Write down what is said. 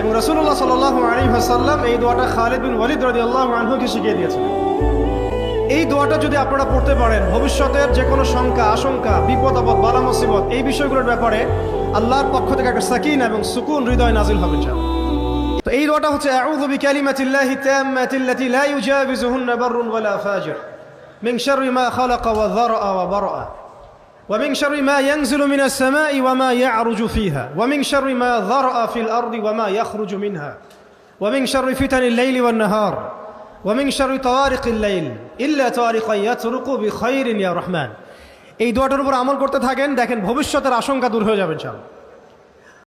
এবং রসুল্লাহ সাল আলী হাসাল্লাম এই দোয়াটা খালিদ বিন ওয়ালিদ রদি আল্লাহ আনহুকে শিখিয়ে দিয়েছিলেন এই দোয়াটা যদি আপনারা পড়তে পারেন, ভবিষ্যতের যে কোনো শঙ্কা, আশঙ্কা, বিপদ, আপদ, বালা মুসিবত এই বিষয়গুলোর ব্যাপারে আল্লাহর পক্ষ থেকে একটা সাকিন এবং সুকুন হৃদয় নাজিল হবে ইনশাআল্লাহ। তো এই দোয়াটা হচ্ছে, আউযু বিকালিমাতিল্লাহি তাম্মাতিল্লাতি লা ইউজাবিজুহুন্না বাররুন ওয়ালা ফাজির মিন শাররি মা খালাকা ওয়া যারআ ওয়া বারআ ومن شر ما ينزل من السماء وما يعرج فيها ومن شر ما ذرأ في الأرض وما يخرج منها ومن شر فتن الليل والنهار ومن شر طوارق الليل إلا طارقا يطرق بخير يا رحمن এই দোয়াটার উপর আমল করতে থাকেন দেখেন ভবিষ্যতের আশঙ্কা দূর হয়ে যাবে ইনশাআল্লাহ